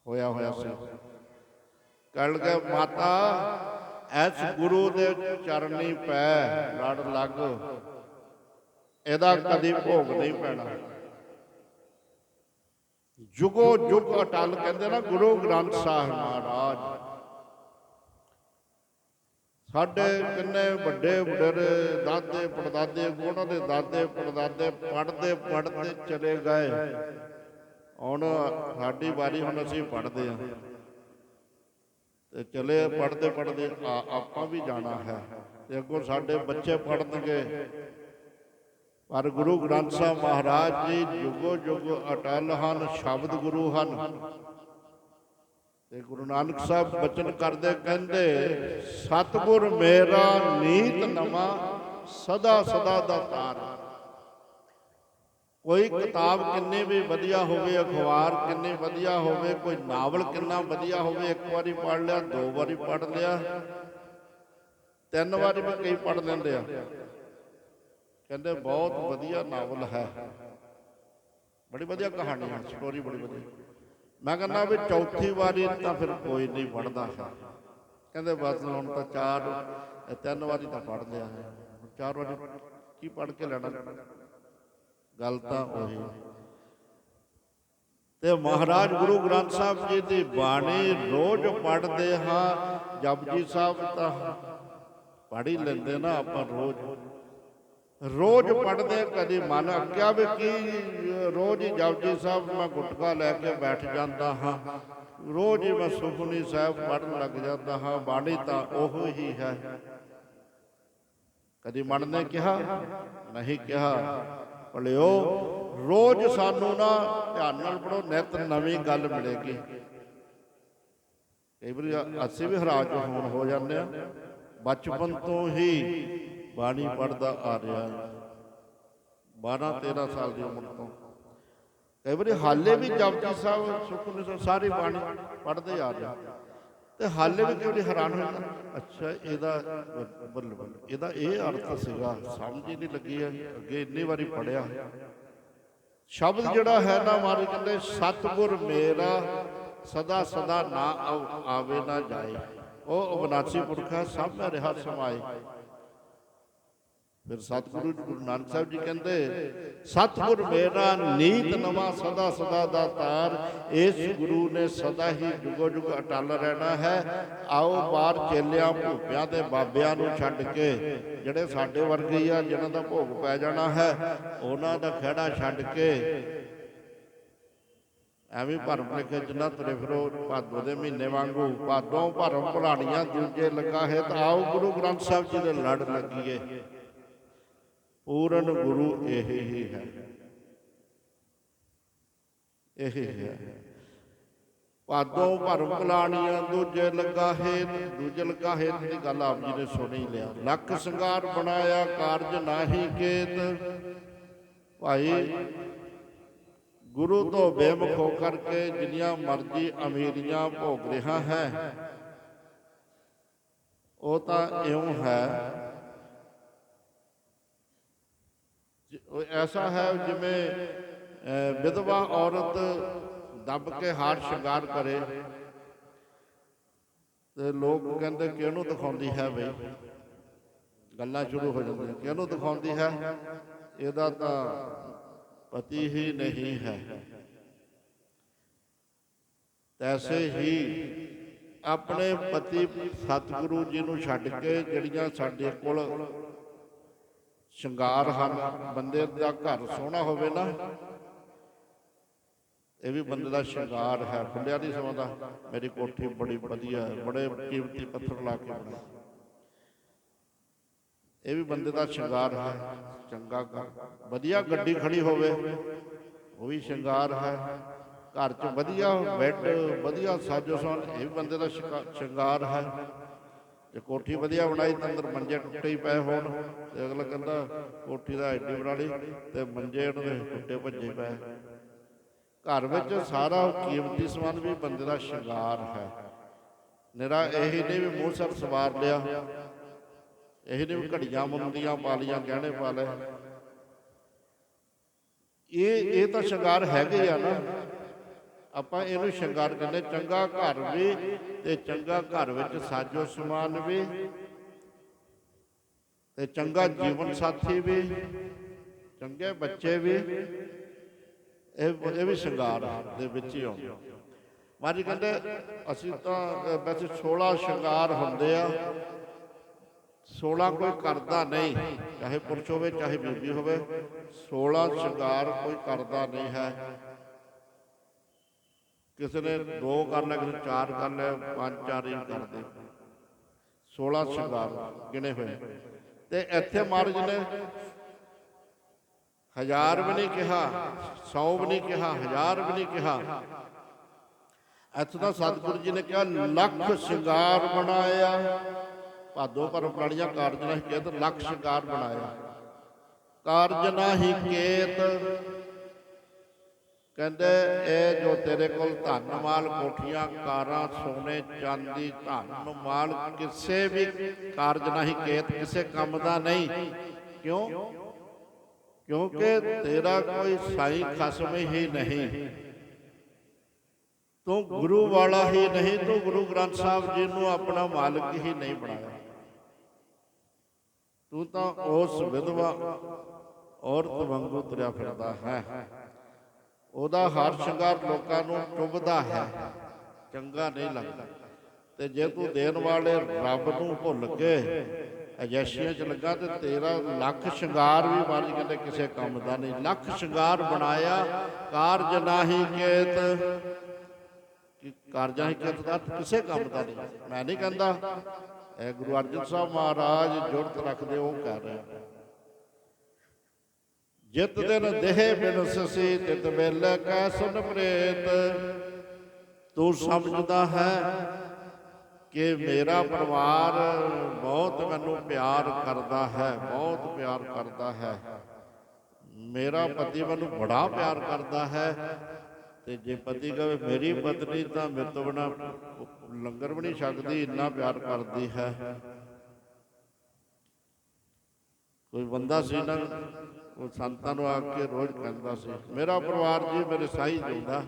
ਹੋਇਆ ਹੋਇਆ ਸੀ। ਕਹਿਣ ਲੱਗੇ, ਮਾਤਾ ਐਸ ਗੁਰੂ ਦੇ ਚਰਨੀ ਪੈ, ਲੜ ਲੱਗ। ਇਹਦਾ ਕਦੀ ਭੋਗ ਨਹੀਂ ਪੈਣਾ। ਜੁਗੋ ਜੁਗ ਅਟਲ ਕਹਿੰਦੇ ਨਾ ਗੁਰੂ ਗ੍ਰੰਥ ਸਾਹਿਬ ਮਹਾਰਾਜ। ਸਾਡੇ ਕਿੰਨੇ ਵੱਡੇ ਵਡੇਰੇ, ਦਾਦੇ, ਪੜਦਾਦੇ, ਉਹਨਾਂ ਦੇ ਦਾਦੇ, ਪੜਦਾਦੇ ਪੜਦੇ ਪੜਦੇ ਚਲੇ ਗਏ। ਹੁਣ ਸਾਡੀ ਵਾਰੀ ਹੁਣ ਅਸੀਂ ਪੜਦੇ ਹਾਂ। ਤੇ ਚਲੇ ਪੜਦੇ ਪੜਦੇ ਆਪਾਂ ਵੀ ਜਾਣਾ ਹੈ। ਤੇ ਅੱਗੋਂ ਸਾਡੇ ਬੱਚੇ ਪੜਨਗੇ ਪਰ ਗੁਰੂ ਗ੍ਰੰਥ ਸਾਹਿਬ ਮਹਾਰਾਜ ਜੀ, ਜੁਗੋ ਜੁਗ ਅਟਲ ਹਨ, ਸ਼ਬਦ ਗੁਰੂ ਹਨ। ਤੇ ਗੁਰੂ ਨਾਨਕ ਸਾਹਿਬ ਬਚਨ ਕਰਦੇ ਕਹਿੰਦੇ, ਸਤਿਗੁਰ ਮੇਰਾ ਨੀਤ ਨਵਾਂ, ਸਦਾ ਸਦਾ ਦਾ ਤਾਰ ਕੋਈ ਕਿਤਾਬ ਕਿੰਨੀ ਵੀ ਵਧੀਆ ਹੋਵੇ, ਅਖਬਾਰ ਕਿੰਨੀ ਵਧੀਆ ਹੋਵੇ, ਕੋਈ ਨਾਵਲ ਕਿੰਨਾ ਵਧੀਆ ਹੋਵੇ, ਇੱਕ ਵਾਰੀ ਪੜ੍ਹ ਲਿਆ, ਦੋ ਵਾਰੀ ਪੜ੍ਹ ਲਿਆ, ਤਿੰਨ ਵਾਰੀ ਵੀ ਕਈ ਪੜ੍ਹ ਲੈਂਦੇ ਆ। ਕਹਿੰਦੇ, ਬਹੁਤ ਵਧੀਆ ਨਾਵਲ ਹੈ। ਬੜੀ ਵਧੀਆ ਕਹਾਣੀ ਹੈ, ਸਟੋਰੀ ਬੜੀ ਵਧੀਆ। ਮੈਂ ਕਹਿੰਦਾ ਵੀ ਚੌਥੀ ਵਾਰੀ ਤਾਂ ਫਿਰ ਕੋਈ ਨਹੀਂ ਪੜਦਾ ਹੈ ਕਹਿੰਦੇ ਬਸ ਹੁਣ ਤਾਂ ਚਾਰ ਤਿੰਨ ਵਾਰੀ ਤਾਂ ਪੜ ਲਿਆ ਹੈ। ਚਾਰ ਵਾਰੀ ਕੀ ਪੜ ਕੇ ਲੈਣਾ? ਗੱਲ ਤਾਂ ਉਹੀ। ਤੇ ਮਹਾਰਾਜ ਗੁਰੂ ਗ੍ਰੰਥ ਸਾਹਿਬ ਜੀ ਦੀ ਬਾਣੀ ਰੋਜ਼ ਪੜ੍ਹਦੇ ਹਾਂ। ਜਪਜੀ ਸਾਹਿਬ ਤਾਂ ਪੜ੍ਹ ਹੀ ਲੈਂਦੇ ਨਾ ਆਪਾਂ ਰੋਜ਼। ਰੋਜ਼ ਪੜ੍ਹਦੇ ਕਦੇ ਮਨ ਆਖਿਆ ਵੀ ਕੀ, ਰੋਜ਼ ਹੀ ਜਪਜੀ ਸਾਹਿਬ ਮੈਂ ਗੁਟਕਾ ਲੈ ਕੇ ਬੈਠ ਜਾਂਦਾ ਹਾਂ। ਰੋਜ਼ ਹੀ ਮੈਂ ਸੁਖਨੀ ਸਾਹਿਬ ਪੜ੍ਹਨ ਲੱਗ ਜਾਂਦਾ ਹਾਂ, ਬਾਣੀ ਤਾਂ ਉਹ ਹੀ ਹੈ। ਕਦੀ ਮਨ ਨੇ ਕਿਹਾ, ਨਹੀਂ ਕਿਹਾ। ਭਲਿਓ, ਰੋਜ਼ ਸਾਨੂੰ ਨਾ ਧਿਆਨ ਨਾਲ ਪੜੋ ਨਿਤ ਨਵੀਂ ਗੱਲ ਮਿਲੇਗੀ। ਕਈ ਵਾਰੀ ਅਸੀਂ ਵੀ ਹਰਾਜ ਹੋਣ ਹੋ ਜਾਂਦੇ ਆ, ਬਚਪਨ ਤੋਂ ਹੀ ਬਾਣੀ ਪੜਦਾ ਆ ਰਿਹਾ। 12 13 ਸਾਲ ਦੀ ਉਮਰ ਤੋਂ। ਕਈ ਵਾਰੀ ਹਾਲੇ ਵੀ ਜਪਜੀ ਸਾਹਿਬ, ਸੁਖਮਨੀ ਸਾਹਿਬ ਸਾਰੀ ਬਾਣੀ ਪੜਦੇ ਆ ਰਿਹਾ। ਤੇ ਹਾਲੇ ਵੀ ਕਿਉਂ ਹੈਰਾਨ ਹੋ ਅੱਛਾ, ਇਹਦਾ ਬੱਲ ਬੱਲ ਇਹਦਾ ਇਹ ਅਰਥ ਸੀਗਾ, ਸਮਝ ਹੀ ਨਹੀਂ ਲੱਗੀ ਹੈ, ਅੱਗੇ ਇੰਨੀ ਵਾਰੀ ਪੜਿਆ ਸ਼ਬਦ ਜਿਹੜਾ ਹੈ ਨਾ ਮਾਰੇ ਕਹਿੰਦੇ, ਸਤਗੁਰ ਮੇਰਾ, ਸਦਾ ਸਦਾ ਨਾ ਆਵੇ ਨਾ ਜਾਏ। ਉਹ ਅਬਨਾਸੀ ਪੁਰਖਾ ਸਭ ਮੈਂ ਰਿਹਾ ਸਮਾਏ। ਫਿਰ ਸਤਿਗੁਰੂ ਗੁਰੂ ਨਾਨਕ ਸਾਹਿਬ ਜੀ ਕਹਿੰਦੇ, ਸਤਿਗੁਰ ਮੇਰਾ ਨੀਤ ਨਵਾਂ ਸਦਾ ਸਦਾ ਦਾ ਤਾਰ, ਇਸ ਗੁਰੂ ਨੇ ਸਦਾ ਹੀ ਜੁਗੋ ਜੁਗ ਅਟਲ ਰਹਿਣਾ ਹੈ। ਆਓ ਬਾਹਰ ਚੇਲਿਆਂ ਭੂਪਿਆਂ ਤੇ ਬਾਬਿਆਂ ਨੂੰ ਛੱਡ ਕੇ, ਜਿਹੜੇ ਸਾਡੇ ਵਰਗੇ ਆ, ਜਿਨ੍ਹਾਂ ਦਾ ਭੋਗ ਪੈ ਜਾਣਾ ਹੈ, ਉਹਨਾਂ ਦਾ ਖੜਾ ਛੱਡ ਕੇ ਐਵੇਂ ਭਰਮ ਲਿਖੇ, ਜਿੰਨਾ ਤਰੇ ਫਿਰੋ ਭਾਦੋ ਦੇ ਮਹੀਨੇ ਵਾਂਗੂ, ਭਾਦੋਂ ਭਰਮ ਭੁਲਾਣੀਆਂ ਦੂਜੇ ਲੱਗਾ ਹੈ, ਤਾਂ ਆਓ ਗੁਰੂ ਗ੍ਰੰਥ ਸਾਹਿਬ ਜੀ ਦੇ ਲੜ ਲੱਗੀਏ। ਪੂਰਨ ਗੁਰੂ ਇਹ ਹੀ ਹੈ। ਇਹ ਹੈ ਪਾਦੋਂ ਭਰਮ ਕਲਾਣੀਆਂ ਦੂਜੇ ਲੱਗਾ ਹੈ ਦੂਜੇ ਲੱਗਾ ਹੈ ਦੀ ਗੱਲ ਆਪ ਜੀ ਨੇ ਸੁਣੀ ਲਿਆ। ਲੱਖ ਸੰਗਾਰ ਬਣਾਇਆ, ਕਾਰਜ ਨਾਹੀ ਕੇਤ। ਭਾਈ, ਗੁਰੂ ਤੋਂ ਬੇਮੁਖ ਹੋ ਕਰਕੇ ਜਿੰਨੀਆਂ ਮਰਜ਼ੀ ਅਮੀਰੀਆਂ ਭੋਗ ਰਿਹਾ ਹੈ, ਉਹ ਤਾਂ ਇਉਂ ਹੈ ਐਸਾ ਹੈ ਜਿਵੇਂ ਵਿਧਵਾ ਔਰਤ ਦੱਬ ਕੇ ਹਾਰ ਸ਼ਿੰਗਾਰ ਕਰੇ। ਤੇ ਲੋਕ ਕਹਿੰਦੇ ਕਿ ਦਿਖਾਉਂਦੀ ਹੈ ਬਈ। ਗੱਲਾਂ ਸ਼ੁਰੂ ਹੋ ਜਾਂਦੀਆਂ। ਕਿਹਨੂੰ ਦਿਖਾਉਂਦੀ ਹੈ? ਇਹਦਾ ਤਾਂ ਪਤੀ ਹੀ ਨਹੀਂ ਹੈ। ਤੈਸੇ ਹੀ ਆਪਣੇ ਪਤੀ ਸਤਿਗੁਰੂ ਜੀ ਨੂੰ ਛੱਡ ਕੇ ਜਿਹੜੀਆਂ ਸਾਡੇ ਕੋਲ ਸ਼ਿੰਗਾਰ ਹਨ, ਬੰਦੇ ਦਾ ਘਰ ਸੋਹਣਾ ਹੋਵੇ ਨਾ, ਇਹ ਵੀ ਬੰਦੇ ਦਾ ਸ਼ਿੰਗਾਰ ਹੈ ਫੁੱਲਿਆ ਨਹੀਂ ਸਮਾਂ ਦਾ। ਮੇਰੀ ਕੋਠੀ ਬੜੀ ਵਧੀਆ ਹੈ, ਬੜੇ ਕੀਮਤੀ ਪੱਥਰ ਲਾ ਕੇ ਬਣਾਈ ਇਹ ਵੀ ਬੰਦੇ ਦਾ ਸ਼ਿੰਗਾਰ ਹੈ, ਚੰਗਾ ਵਧੀਆ ਗੱਡੀ ਖੜੀ ਹੋਵੇ, ਉਹ ਵੀ ਸ਼ਿੰਗਾਰ ਹੈ। ਘਰ 'ਚ ਵਧੀਆ ਬੈੱਡ, ਵਧੀਆ ਸਾਜੋ ਸਮਾਨ ਇਹ ਵੀ ਬੰਦੇ ਦਾ ਸ਼ਿੰਗਾਰ ਹੈ। ਜੇ ਕੋਠੀ ਵਧੀਆ ਬਣਾਈ ਤਾਂ ਅੰਦਰ ਮੰਜੇ ਟੁੱਟੇ ਹੀ ਪਏ ਹੋਣ। ਤੇ ਅਗਲਾ ਕਹਿੰਦਾ, ਕੋਠੀ ਦਾ ਐਡੀ ਬਣਾ ਲਈ ਤੇ ਮੰਜੇ ਉਹਦੇ ਟੁੱਟੇ ਭੱਜੇ ਪਏ। ਘਰ ਵਿੱਚ ਸਾਰਾ ਕੀਮਤੀ ਸਮਾਨ ਵੀ ਬੰਦੇ ਦਾ ਸ਼ਿੰਗਾਰ ਹੈ। ਨਿਰਾ ਇਹ ਨਹੀਂ ਵੀ ਮੂੰਹ ਸਰ ਸਵਾਰ ਲਿਆ। ਇਹ ਨਹੀਂ ਵੀ ਘੜੀਆਂ ਮੁੰਦੀਆਂ ਪਾ ਲੀਆਂ ਗਹਿਣੇ ਪਾ ਲਏ। ਇਹ ਇਹ ਤਾਂ ਸ਼ਿੰਗਾਰ ਹੈਗੇ ਆ ਨਾ। ਆਪਾਂ ਇਹਨੂੰ ਸ਼ਿੰਗਾਰ ਕਰਦੇ ਚੰਗਾ ਘਰ ਵੀ ਤੇ ਚੰਗਾ ਘਰ ਵਿੱਚ ਸਾਜੋ ਸਮਾਨ ਵੀ ਤੇ ਚੰਗਾ ਜੀਵਨ ਸਾਥੀ ਵੀ, ਚੰਗੇ ਬੱਚੇ ਵੀ। ਇਹ ਇਹ ਵੀ ਸ਼ਿੰਗਾਰ ਦੇ ਵਿੱਚ ਹੀ ਆਉਂਦੇ। ਮਾਰੀ ਕਹਿੰਦੇ, ਅਸੀਂ ਤਾਂ ਵੈਸੇ 16 ਸ਼ਿੰਗਾਰ ਹੁੰਦੇ ਆ। 16 ਕੋਈ ਕਰਦਾ ਨਹੀਂ, ਚਾਹੇ ਪੁਰਸ਼ ਹੋਵੇ, ਚਾਹੇ ਬੀਬੀ ਹੋਵੇ। 16 ਸ਼ਿੰਗਾਰ ਕੋਈ ਕਰਦਾ ਨਹੀਂ ਹੈ। ਕਿਸੇ ਨੇ ਦੋ ਕਰ ਲਿਆ ਕਿਸੇ ਨੇ ਚਾਰ ਕਰ ਲਿਆ ਪੰਜ, ਚਾਰ ਹੀ ਕਰਦੇ। 16 ਸ਼ਿੰਗਾਰ ਗਿਣੇ ਹੋਏ। ਤੇ ਇੱਥੇ ਮਹਾਰਾਜ ਨੇ ਹਜ਼ਾਰ ਵੀ ਨਹੀਂ ਕਿਹਾ 100 ਵੀ ਨਹੀਂ ਕਿਹਾ, ਹਜ਼ਾਰ ਵੀ ਨਹੀਂ ਕਿਹਾ। ਇੱਥੇ ਤਾਂ ਸਤਿਗੁਰੂ ਜੀ ਨੇ ਕਿਹਾ, ਲੱਖ ਸ਼ਿੰਗਾਰ ਬਣਾਇਆ। ਭਾਦੋ ਪਰ ਪ੍ਰਾਣੀਆਂ ਕਾਰਜ ਨਹੀਂ ਕੇਤ ਲੱਖ ਸ਼ਿੰਗਾਰ ਬਣਾਇਆ। ਕਾਰਜ ਨਾਹੀ ਕੇਤ ਕਹਿੰਦੇ, ਇਹ ਜੋ ਤੇਰੇ ਕੋਲ ਧਨ ਮਾਲ ਕੋਠੀਆਂ, ਕਾਰਾਂ, ਸੋਨੇ, ਚਾਂਦੀ ਧਨ ਮਾਲ ਕਿਸੇ ਵੀ ਕਾਰਜ ਨਹੀਂ ਕੇਤ ਕਿਸੇ ਕੰਮ ਦਾ ਨਹੀਂ। ਕਿਉਂ? ਕਿਉਂਕਿ ਤੇਰਾ ਕੋਈ ਸਾਈ ਖਸਮ ਹੀ ਨਹੀਂ। ਤੂੰ ਗੁਰੂ ਵਾਲਾ ਹੀ ਨਹੀਂ, ਤੂੰ ਗੁਰੂ ਗ੍ਰੰਥ ਸਾਹਿਬ ਜੀ ਨੂੰ ਆਪਣਾ ਮਾਲਕ ਹੀ ਨਹੀਂ ਬਣਾਇਆ। ਤੂੰ ਤਾਂ ਉਸ ਵਿਧਵਾ ਔਰਤ ਵਾਂਗੂ ਤੁਰਿਆ ਫਿਰਦਾ ਹੈ। ਉਹਦਾ ਹਰ ਸ਼ਿੰਗਾਰ ਲੋਕਾਂ ਨੂੰ ਚੁਭਦਾ ਹੈ। ਚੰਗਾ ਨਹੀਂ ਲੱਗਦਾ। ਤੇ ਜੇ ਤੂੰ ਦੇਣ ਵਾਲੇ ਰੱਬ ਨੂੰ ਭੁੱਲ ਕੇ ਅਜੈਸ਼ੀਆਂ ਚ ਲੱਗਾ ਤੇ ਤੇਰਾ ਲੱਖ ਸ਼ਿੰਗਾਰ ਵੀ ਮਾਰੀ ਕਹਿੰਦੇ ਕਿਸੇ ਕੰਮ ਦਾ ਨਹੀਂ। ਲੱਖ ਸ਼ਿੰਗਾਰ ਬਣਾਇਆ, ਕਾਰਜ ਨਾਹੀ ਕੇਤ। ਕਿ ਕਾਰਜਾਂ ਹੀ ਕਿਰਤ ਕਿਸੇ ਕੰਮ ਦਾ ਨਹੀਂ। ਮੈਂ ਨਹੀਂ ਕਹਿੰਦਾ, ਇਹ ਗੁਰੂ ਅਰਜਨ ਸਾਹਿਬ ਮਹਾਰਾਜ ਜੁਰਤ ਰੱਖਦੇ ਉਹ ਕਰ ਰਿਹਾ ਜਿਤ ਦਿਨ ਦੇਹ ਬਿਨ ਸਸੀ ਤਿਤ ਵੇਲੇ ਕੈ ਸੁਨ ਪ੍ਰੇਤ ਤੂੰ ਸਮਝਦਾ ਹੈ ਕਿ ਮੇਰਾ ਪਰਿਵਾਰ ਬਹੁਤ ਮੈਨੂੰ ਪਿਆਰ ਕਰਦਾ ਹੈ ਬਹੁਤ ਪਿਆਰ ਕਰਦਾ ਹੈ। ਮੇਰਾ ਪਤੀ ਮੈਨੂੰ ਬੜਾ ਪਿਆਰ ਕਰਦਾ ਹੈ। ਤੇ ਜੇ ਪਤੀ ਕਹੇ ਮੇਰੀ ਪਤਨੀ ਤਾਂ ਮੇਰੇ ਤੋਂ ਬਿਨਾ ਲੰਗਰ ਵੀ ਨਹੀਂ ਛਕਦੀ ਇੰਨਾ ਪਿਆਰ ਕਰਦੀ ਹੈ। ਕੋਈ ਬੰਦਾ ਸੀ ਨਾ ਉਹ ਸੰਤਾਂ ਨੂੰ ਆ ਕੇ ਰੋਜ਼ ਕਹਿੰਦਾ ਸੀ, ਮੇਰਾ ਪਰਿਵਾਰ ਜੀ ਮੇਰੇ ਸਾਈ ਜਿਉਂਦਾ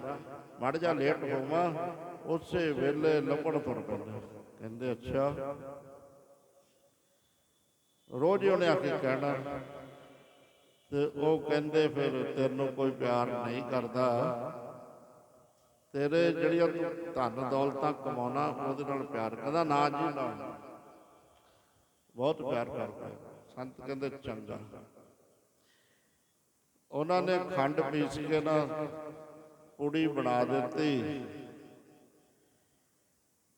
ਮੜ ਜਾ ਲੇਟ ਹੋਵਾਂ, ਉਸੇ ਵੇਲੇ ਲੱਭਣ ਤੁਰ ਪੈਂਦੇ। ਕਹਿੰਦੇ, ਅੱਛਾ। ਰੋਜ਼ ਉਹਨੇ ਆ ਕੇ ਕਹਿਣਾ। ਤੇ ਉਹ ਕਹਿੰਦੇ, ਫਿਰ ਤੈਨੂੰ ਕੋਈ ਪਿਆਰ ਨਹੀਂ ਕਰਦਾ। ਤੇਰੇ ਜਿਹੜੀਆਂ ਤੂੰ ਧਨ ਦੌਲਤਾਂ ਕਮਾਉਣਾ, ਉਹਦੇ ਨਾਲ ਪਿਆਰ ਕਰਦਾ। ਨਾ ਜੀ, ਨਾ। ਬਹੁਤ ਪਿਆਰ ਕਰਦਾ। ਸੰਤ ਕਹਿੰਦੇ, ਚੰਗਾ। ਉਹਨਾਂ ਨੇ ਖੰਡ ਪੀਸ ਕੇ ਨਾ ਪੂੜੀ ਬਣਾ ਦਿੱਤੀ।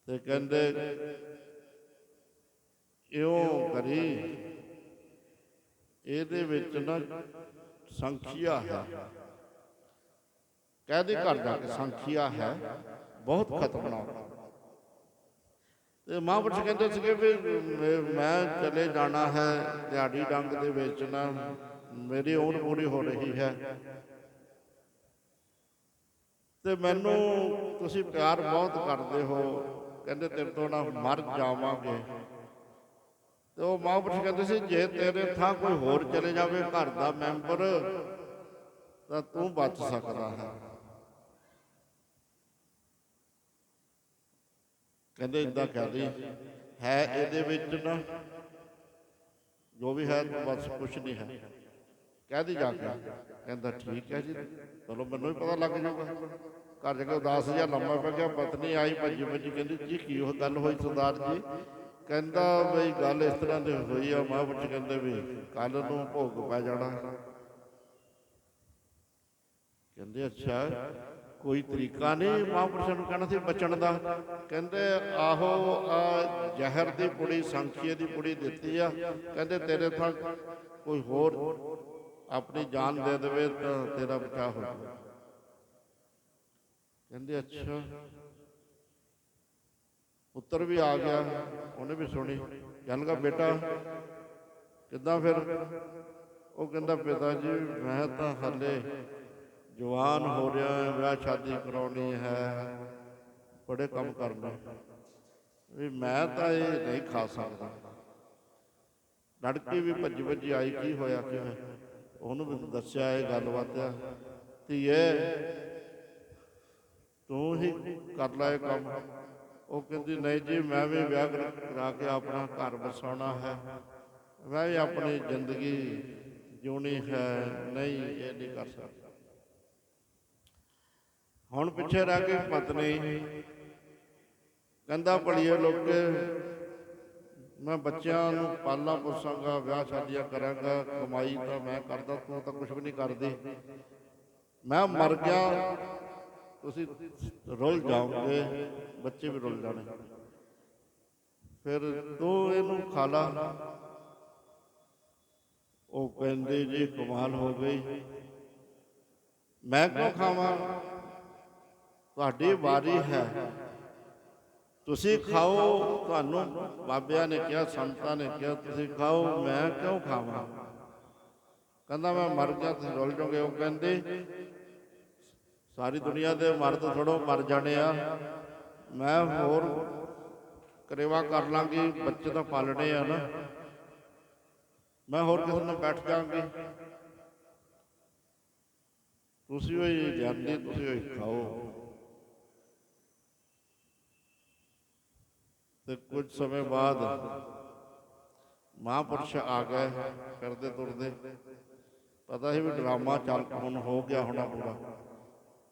ਤੇ ਕਹਿੰਦੇ, ਇਉਂ ਕਰੀ, ਇਹਦੇ ਵਿੱਚ ਨਾ ਸੰਖਿਆ ਹੈ। ਕਹਦੇ ਘਰ ਜਾ ਕੇ ਸੰਖਿਆ ਹੈ, ਬਹੁਤ ਖਤਰਨਾਕ ਤੇ ਮਹਾਂਪੁਰਸ਼ ਕਹਿੰਦੇ ਸੀਗੇ ਵੀ ਮੈਂ- ਮੈਂ ਚਲੇ ਜਾਣਾ ਹੈ ਦਿਹਾੜੀ ਡੰਗ ਦੇ ਵਿੱਚ ਨਾ। ਮੇਰੀ ਉਮਰ ਪੂਰੀ ਹੋ ਰਹੀ ਹੈ। ਤੇ ਮੈਨੂੰ ਤੁਸੀਂ ਪਿਆਰ ਬਹੁਤ ਕਰਦੇ ਹੋ। ਕਹਿੰਦੇ ਤੇਰੇ ਤੋਂ ਨਾ ਮਰ ਜਾਵਾਂਗੇ। ਤੇ ਉਹ ਮਹਾਂਪੁਰਸ਼ ਕਹਿੰਦੇ ਸੀ, ਜੇ ਤੇਰੇ ਥਾਂ ਕੋਈ ਹੋਰ ਚਲੇ ਜਾਵੇ ਘਰ ਦਾ ਮੈਂਬਰ, ਤਾਂ ਤੂੰ ਬਚ ਸਕਦਾ ਹੈ। ਕਹਿੰਦੇ ਇਦਾਂ ਕਹਦੀ ਹੈ ਇਹਦੇ ਵਿੱਚ ਨਾ, ਜੋ ਵੀ ਹੈ ਬਸ ਕੁਛ ਨਹੀਂ ਹੈ। ਕਹਦੀ ਜਾ ਕੇ ਕਹਿੰਦਾ ਠੀਕ ਹੈ ਜੀ। ਚਲੋ ਮੈਨੂੰ ਵੀ ਪਤਾ ਲੱਗ ਜਾਊਗਾ। ਘਰ ਜਾ ਕੇ ਉਦਾਸ ਲੰਮਾ ਪੈ ਗਿਆ। ਪਤਨੀ ਆਈ ਭੱਜੀ ਭੱਜੀ ਕਹਿੰਦੀ, ਜੀ, ਕੀ ਉਹ ਗੱਲ ਹੋਈ ਸਰਦਾਰ ਜੀ? ਕਹਿੰਦਾ, ਬਈ ਗੱਲ ਇਸ ਤਰ੍ਹਾਂ ਦੀ ਹੋਈ ਆ ਮਹਾਂਪੁਰਸ਼ ਕਹਿੰਦੇ ਵੀ ਕੱਲ ਨੂੰ ਭੋਗ ਪੈ ਜਾਣਾ। ਕਹਿੰਦੇ, ਅੱਛਾ, ਕੋਈ ਤਰੀਕਾ ਨਹੀਂ ਮਹਾਂਪੁਰਸ਼ਾਂ ਨੂੰ ਕਹਿਣਾ ਸੀ ਬਚਣ ਦਾ? ਕਹਿੰਦੇ, ਆਹੋ, ਆ ਜ਼ਹਿਰ ਦੀ ਪੁੜੀ, ਸੰਖੀਏ ਦੀ ਪੁੜੀ ਦਿੱਤੀ ਆ। ਕਹਿੰਦੇ, ਤੇਰੇ ਥਾਂ ਕੋਈ ਹੋਰ ਆਪਣੀ ਜਾਨ ਦੇ ਦੇਵੇ ਤਾਂ ਤੇਰਾ ਬਚਾਅ ਹੋ ਜਾਊ ਕਹਿੰਦੇ ਅੱਛਾ। ਪੁੱਤਰ ਵੀ ਆ ਗਿਆ ਉਹਨੇ ਵੀ ਸੁਣੀ। ਕਹਿੰਦਾ ਬੇਟਾ ਕਿੱਦਾਂ ਫਿਰ? ਉਹ ਕਹਿੰਦਾ ਪਿਤਾ ਜੀ ਮੈਂ ਤਾਂ ਹਾਲੇ ਜਵਾਨ ਹੋ ਰਿਹਾ ਹਾਂ ਵਿਆਹ ਸ਼ਾਦੀ ਕਰਾਉਣੀ ਹੈ। ਬੜੇ ਕੰਮ ਕਰਨੇ। ਵੀ ਮੈਂ ਤਾਂ ਇਹ ਨਹੀਂ ਖਾ ਸਕਦਾ। ਲੜਕੀ ਵੀ ਭੱਜੀ ਭੱਜੀ ਆਈ ਕੀ ਹੋਇਆ ਕੀ ਹੋਇਆ ਉਹਨੂੰ ਵੀ ਦੱਸਿਆ ਇਹ ਗੱਲਬਾਤ ਆ, ਧੀਏ, ਤੂੰ ਹੀ ਕਰ ਲੈ ਕੰਮ। ਉਹ ਕਹਿੰਦੀ, ਨਹੀਂ ਜੀ, ਮੈਂ ਵੀ ਵਿਆਹ ਕਰਾ ਕੇ ਆਪਣਾ ਘਰ ਵਸਾਉਣਾ ਹੈ। ਮੈਂ ਵੀ ਆਪਣੀ ਜ਼ਿੰਦਗੀ ਜਿਉਣੀ ਹੈ। ਨਹੀਂ, ਇਹ ਨਹੀਂ ਕਰ ਸਕਦਾ। ਹੁਣ ਪਿੱਛੇ ਰਹਿ ਕੇ ਪਤਨੀ। ਕਹਿੰਦਾ ਬੜੀਏ ਲੋਕੇ ਮੈਂ ਬੱਚਿਆਂ ਨੂੰ ਪਾਲਾਂ ਪੋਸਾਂਗਾ ਵਿਆਹ ਸ਼ਾਦੀਆਂ ਕਰਾਂਗਾ, ਕਮਾਈ ਤਾਂ ਮੈਂ ਕਰਦਾ, ਤੂੰ ਤਾਂ ਕੁਝ ਵੀ ਨਹੀਂ ਕਰਦੇ। ਮੈਂ ਮਰ ਗਿਆ, ਤੁਸੀਂ ਰੁੱਲ ਜਾਓਗੇ, ਬੱਚੇ ਵੀ ਰੁੱਲ ਜਾਣੇ। ਫਿਰ ਤੂੰ ਇਹਨੂੰ ਖਾ ਲਾ। ਉਹ ਕਹਿੰਦੇ ਜੀ ਕਮਾਲ ਹੋ ਗਈ। ਮੈਂ ਕਿਉਂ ਖਾਵਾਂ? ਤੁਹਾਡੀ ਵਾਰੀ ਹੈ। ਤੁਸੀਂ ਖਾਓ, ਤੁਹਾਨੂੰ ਬਾਬਿਆਂ ਨੇ ਕਿਹਾ, ਸੰਤਾਂ ਨੇ ਕਿਹਾ, ਤੁਸੀਂ ਖਾਓ, ਮੈਂ ਕਿਉਂ ਖਾਵਾਂ? ਕਹਿੰਦਾ, ਮੈਂ ਮਰ ਗਿਆ, ਤੁਸੀਂ ਰੁੱਲ ਜਾਓਗੇ। ਉਹ ਕਹਿੰਦੇ, ਸਾਰੀ ਦੁਨੀਆ ਦੇ ਮਰਦ ਥੋੜੋ ਮਰ ਜਾਣੇ ਆ। ਮੈਂ ਹੋਰ ਕਰੇਵਾ ਕਰ ਲਾਂਗੀ, ਬੱਚੇ ਤਾਂ ਪਾਲਣੇ ਆ ਨਾ। ਮੈਂ ਹੋਰ ਕਿਸੇ ਨਾਲ ਬੈਠ ਜਾਵਾਂਗੀ। ਤੁਸੀਂ ਹੋਈ ਜਾਂਦੇ, ਤੁਸੀਂ ਹੋਈ ਖਾਓ। ਤੇ ਕੁਝ ਸਮੇਂ ਬਾਅਦ ਮਹਾਂਪੁਰਸ਼ ਆ ਗਏ ਫਿਰਦੇ ਤੁਰਦੇ। ਪਤਾ ਸੀ ਵੀ ਡਰਾਮਾ ਚੱਲ ਹੁਣ ਹੋ ਗਿਆ ਹੋਣਾ ਪੂਰਾ।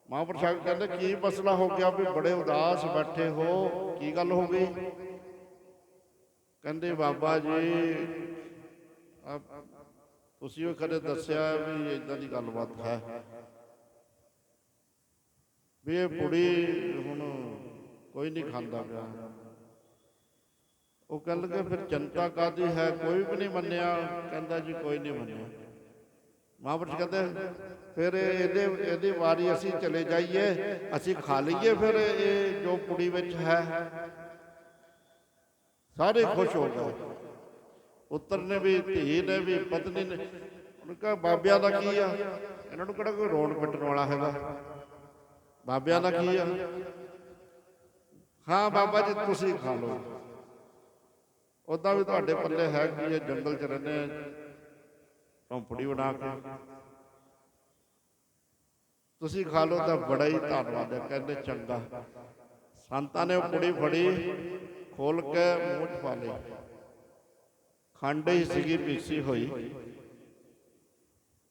ਮਹਾਂਪੁਰਸ਼ ਆ ਕੇ ਕਹਿੰਦੇ, ਕੀ ਮਸਲਾ ਹੋ ਗਿਆ ਵੀ ਬੜੇ ਉਦਾਸ ਬੈਠੇ ਹੋ, ਕੀ ਗੱਲ ਹੋ ਗਈ? ਕਹਿੰਦੇ, ਬਾਬਾ ਜੀ ਤੁਸੀਂ ਉਹ ਕਦੇ ਦੱਸਿਆ ਵੀ ਇਦਾਂ ਦੀ ਗੱਲਬਾਤ ਹੈ? ਵੀ ਇਹ ਪੁੜੀ ਹੁਣ ਕੋਈ ਨਹੀਂ ਖਾਂਦਾ ਪਿਆ। ਉਹ ਕਹਿ ਲੱਗੇ ਫਿਰ ਚਿੰਤਾ ਕਾਦੀ ਹੈ? ਕੋਈ ਵੀ ਨਹੀਂ ਮੰਨਿਆ। ਕਹਿੰਦਾ ਜੀ, ਕੋਈ ਨਹੀਂ ਮੰਨਿਆ। ਮਹਾਂਪੁਰਸ਼ ਕਹਿੰਦੇ, ਫਿਰ ਇਹਦੇ, ਇਹਦੀ ਵਾਰੀ ਅਸੀਂ ਚਲੇ ਜਾਈਏ, ਅਸੀਂ ਖਾ ਲਈਏ ਫਿਰ ਇਹ ਜੋ ਕੁੜੀ ਵਿੱਚ ਹੈ। ਸਾਰੇ ਖੁਸ਼ ਹੋ ਗਏ। ਪੁੱਤਰ ਨੇ ਵੀ, ਧੀ ਨੇ ਵੀ, ਪਤਨੀ ਨੇ। ਉਹਨੇ ਕਿਹਾ, ਬਾਬਿਆਂ ਦਾ ਕੀ ਆ? ਇਹਨਾਂ ਨੂੰ ਕਿਹੜਾ ਕੋਈ ਰੋਣ ਪਿੱਟਣ ਵਾਲਾ ਹੈਗਾ? ਬਾਬਿਆਂ ਦਾ ਕੀ ਆ? ਹਾਂ, ਬਾਬਾ ਜੀ, ਤੁਸੀਂ ਖਾ ਲਓ। ਉਦਾਂ ਵੀ ਤੁਹਾਡੇ ਪੱਲੇ ਹੈ ਕੀ ਇਹ ਜੰਗਲ ਚ ਰਹਿੰਦੇ ਆ। ਝੌਂਪੜੀ ਬਣਾ ਕੇ। ਤੁਸੀਂ ਖਾ ਲਓ ਤਾਂ ਬੜਾ ਹੀ ਧੰਨਵਾਦ ਹੈ, ਕਹਿੰਦੇ ਚੰਗਾ। ਸੰਤਾਂ ਨੇ ਉਹ ਕੁੜੀ ਫੜੀ, ਖੋਲ ਕੇ ਮੂੰਹ ਚ ਪਾ ਲਈ। ਖੰਡ ਹੀ ਸੀਗੀ, ਪੀਸੀ ਹੋਈ।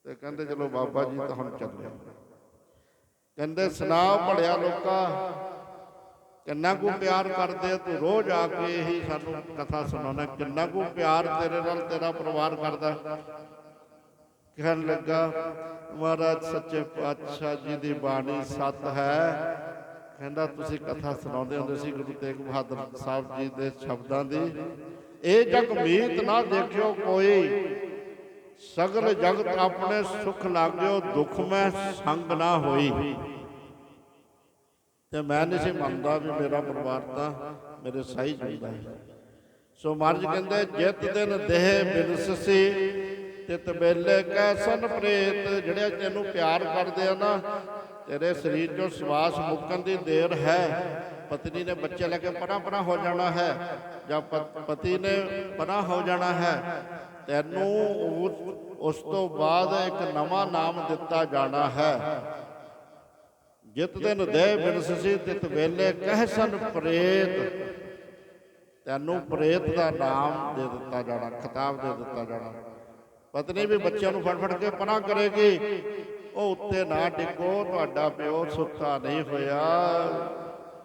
ਤੇ ਕਹਿੰਦੇ ਚਲੋ ਬਾਬਾ ਜੀ, ਤਾਂ ਹੁਣ ਚੱਲੇ। ਕਹਿੰਦੇ ਸੁਣਾ ਭੜਿਆ ਲੋਕਾਂ ਕਿੰਨਾ ਕੁ ਪਿਆਰ ਕਰਦੇ ਤੂੰ ਰੋਜ਼ ਆ ਕੇ ਇਹੀ ਸਾਨੂੰ ਕਥਾ ਸੁਣਾਉਣਾ ਕਿੰਨਾ ਕੁ ਪਿਆਰ ਤੇਰੇ ਨਾਲ ਤੇਰਾ ਪਰਿਵਾਰ ਕਰਦਾ। ਕਹਿਣ ਲੱਗਾ, ਮਹਾਰਾਜ, ਸੱਚੇ ਪਾਤਸ਼ਾਹ ਜੀ ਦੀ ਬਾਣੀ ਸਤ ਹੈ। ਕਹਿੰਦਾ, ਤੁਸੀਂ ਕਥਾ ਸੁਣਾਉਂਦੇ ਹੁੰਦੇ ਸੀ ਗੁਰੂ ਤੇਗ ਬਹਾਦਰ ਸਾਹਿਬ ਜੀ ਦੇ ਸ਼ਬਦਾਂ ਦੀ। ਇਹ ਜਗ ਮੀਤ ਨਾ ਦੇਖਿਓ ਕੋਈ। ਸਗਲ ਜਗਤ ਆਪਣੇ ਸੁਖ ਲਾਗਿਓ, ਦੁਖ ਮੈਂ ਸੰਗ ਨਾ ਹੋਈ। ਤੇ ਮੈਂ ਨਹੀਂ ਸੀ ਮੰਨਦਾ ਵੀ ਮੇਰਾ ਪਰਿਵਾਰ ਤਾਂ ਮੇਰੇ ਸਾਈ ਜਾਂਦਾ ਹੈ। ਸੋ ਮਹਾਰਾਜ ਕਹਿੰਦੇ, ਜਿਤ ਦਿਨ ਦੇਹ ਬਿਨਸਸੀ ਤੇ ਤਬੇਲੇ ਕੈਸਨ ਪ੍ਰੇਤ ਜਿਹੜੇ ਤੈਨੂੰ ਪਿਆਰ ਕਰਦੇ ਆ ਨਾ, ਤੇਰੇ ਸਰੀਰ ਚੋਂ ਸਵਾਸ ਮੁੱਕਣ ਦੀ ਦੇਰ ਹੈ। ਪਤਨੀ ਨੇ ਬੱਚੇ ਲੈ ਕੇ ਪਰਾਂ ਪਰਾਂ ਹੋ ਜਾਣਾ ਹੈ ਜਾਂ ਪਤੀ ਨੇ ਪਰਾਂ ਹੋ ਜਾਣਾ ਹੈ। ਤੈਨੂੰ ਉਸ ਤੋਂ ਬਾਅਦ ਇੱਕ ਨਵਾਂ ਨਾਮ ਦਿੱਤਾ ਜਾਣਾ ਹੈ। ਜਿਤ ਦਿਨ ਦੇ ਬਿਨਸਸੀ ਤਿਤ ਵੇਲੇ ਕਹਿ ਸਨ ਪ੍ਰੇਤ। ਤੈਨੂੰ ਪ੍ਰੇਤ ਦਾ ਨਾਮ ਦੇ ਦਿੱਤਾ ਜਾਣਾ, ਖਿਤਾਬ ਦੇ ਦਿੱਤਾ ਜਾਣਾ। ਪਤਨੀ ਵੀ ਬੱਚਿਆਂ ਨੂੰ ਫੜ ਫੜ ਕੇ ਪਨਾਹ ਕਰੇਗੀ। ਉਹ ਉੱਤੇ ਨਾ ਡਿੱਗੋ, ਤੁਹਾਡਾ ਪਿਓ ਸੁੱਤਾ ਨਹੀਂ ਹੋਇਆ।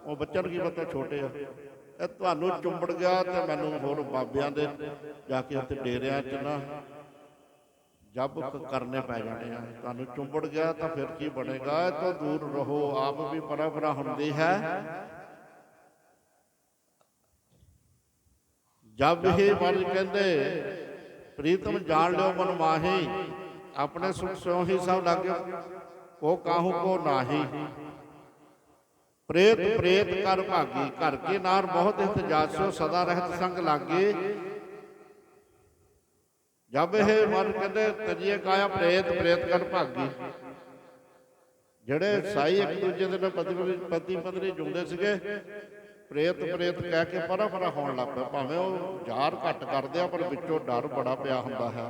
ਉਹ ਬੱਚਿਆਂ ਨੂੰ ਕੀ ਪਤਾ, ਛੋਟੇ ਆ। ਇਹ ਤੁਹਾਨੂੰ ਚੁੰਬੜ ਗਿਆ ਤੇ ਮੈਨੂੰ ਹੋਰ ਬਾਬਿਆਂ ਦੇ ਜਾ ਕੇ ਉੱਥੇ ਡੇਰਿਆਂ 'ਚ ਨਾ ਜੱਬ ਕ- ਕਰਨੇ ਪੈ ਜਾਣੇ ਆ। ਤੁਹਾਨੂੰ ਚੁੰਬੜ ਗਿਆ ਤਾਂ ਫਿਰ ਕੀ ਬਣੇਗਾ? ਇਹ ਤੋਂ ਦੂਰ ਰਹੋ। ਆਪ ਵੀ ਪਰਾ ਪਰਾ ਹੁੰਦੀ ਹੈ। ਜਬ ਹੀ ਮਨ ਕਹਿੰਦੇ ਪ੍ਰੀਤਮ ਜਾਣ ਲਿਓ ਮਨ ਮਾਹੀ ਆਪਣੇ ਸੁਖ ਸੋ ਹੀ ਸਭ ਲਾਗੇ ਕੋ ਕਾਹੂ ਕੋ ਨਾਹੀ? ਪ੍ਰੇਤ ਪ੍ਰੇਤ ਕਰ ਭਾਗੀ ਘਰ ਕੇ ਨਾਰ ਬਹੁਤ ਇਤਜਾਸੋ ਸਦਾ ਰਹਿਤ ਸੰਗ ਲਾਗੇ ਜਬ ਇਹ ਮਨ ਕਹਿੰਦੇ ਤਜੀਏ ਕਾਇਆ ਪ੍ਰੇਤ ਪ੍ਰੇਤ ਕਰ ਭਾਗੀ। ਜਿਹੜੇ ਸਾਈ ਇੱਕ ਦੂਜੇ ਦੇ ਨਾਲ ਪਤੀ ਪਤੀ ਪਤਨੀ ਜੁੰਦੇ ਸੀਗੇ, ਪ੍ਰੇਤ ਪ੍ਰੇਤ ਕਹਿ ਕੇ ਪਰਾ ਪਰਾ ਹੋਣ ਲੱਗ ਪਏ ਭਾਵੇਂ ਉਹ ਜ਼ਾਰ ਘੱਟ ਕਰਦੇ ਆ, ਪਰ ਵਿੱਚੋਂ ਡਰ ਬੜਾ ਪਿਆ ਹੁੰਦਾ ਹੈ।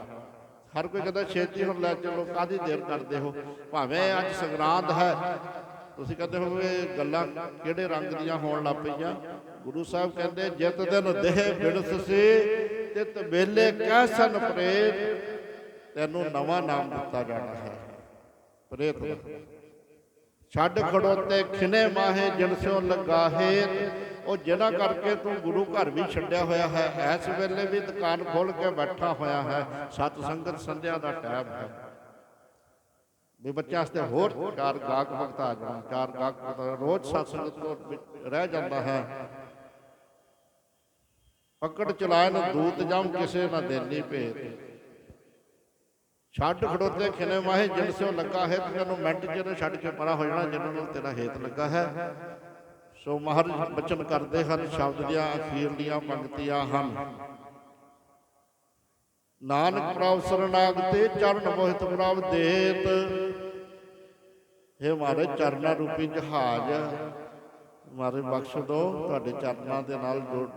ਹਰ ਕੋਈ ਕਹਿੰਦਾ, ਛੇਤੀ ਹੁਣ ਲੈ ਚਲੋ ਕਾਦੀ ਦੇਰ ਕਰਦੇ ਹੋ? ਭਾਵੇਂ ਅੱਜ ਸੰਗਰਾਂਦ ਹੈ, ਤੁਸੀਂ ਕਹਿੰਦੇ ਹੋ ਇਹ ਗੱਲਾਂ ਕਿਹੜੇ ਰੰਗ ਦੀਆਂ ਹੋਣ ਲੱਗ ਪਈਆਂ? ਗੁਰੂ ਸਾਹਿਬ ਕਹਿੰਦੇ, ਜਿਤ ਦਿਨ ਦੇਹ ਬਿੜਸ ਸੀ ਤਿਤ ਵੇਲੇ ਕਹਿਸਨ ਪ੍ਰੇਤ, ਤੈਨੂੰ ਨਵਾਂ ਨਾਮ ਦਿੱਤਾ ਜਾਣਾ ਹੈ। ਪ੍ਰੇਤ, ਛੱਡ ਖੜੋਤੇ ਖਿਨੇ ਮਾਹੇ ਜਿਨਸਿਓ ਲਗਾਹੇ, ਉਹ ਜਿਹਨਾਂ ਕਰਕੇ ਤੂੰ ਗੁਰੂ ਘਰ ਵੀ ਛੱਡਿਆ ਹੋਇਆ ਹੈ, ਇਸ ਵੇਲੇ ਵੀ ਦੁਕਾਨ ਖੋਲ ਕੇ ਬੈਠਾ ਹੋਇਆ ਹੈ, ਸਤ ਸੰਗਤ ਸੰਧਿਆ ਦਾ ਟਾਈਮ ਹੈ। ਵੀ ਬੱਚਿਆਂ ਵਾਸਤੇ ਹੋਰ ਚਾਰ ਗਾਹਕ ਭਗਤ ਆ ਜਾਣ, ਚਾਰ ਗਾਹਕ ਰੋਜ਼ ਸਤ ਸੰਗਤ ਤੋਂ ਰਹਿ ਜਾਂਦਾ ਹੈ। ਪਕੜ ਚਲਾਏ ਨੂੰ ਦੂਤ ਜਮ ਕਿਸੇ ਨਾ ਦੇਣੀ ਭੇਤ ਛੱਡ ਖੜੋਤੇ ਖਿਨੇ ਮਾਹੇ, ਜਿਨ ਸਿਓ ਲੱਗਾ ਹੈ ਤੈਨੂੰ ਮਿੰਟ ਚ ਛੱਡ ਕੇ ਪਰਾ ਹੋ ਜਾਣਾ ਜਿਨ੍ਹਾਂ ਨੂੰ ਤੇਰਾ ਹੇਤ ਲੱਗਾ ਹੈ। ਸੋ ਮਹਾਰਾਜ ਬਚਨ ਕਰਦੇ ਹਨ, ਸ਼ਬਦ ਦੀਆਂ ਅਖੀਰਲੀਆਂ ਪੰਕਤੀਆਂ ਹਨ। ਨਾਨਕ ਪ੍ਰਭ ਸਰਨਾਗਤੇ ਚਰਨ ਮੋਹਿਤ ਪ੍ਰਭ ਦੇਤ। ਇਹ ਮਾਰੇ ਚਰਨਾਂ ਰੂਪੀ ਜਹਾਜ਼। ਮਾਰੇ ਬਖਸ਼ ਦੋ, ਤੁਹਾਡੇ ਚਰਨਾਂ ਦੇ ਨਾਲ ਜੁੜ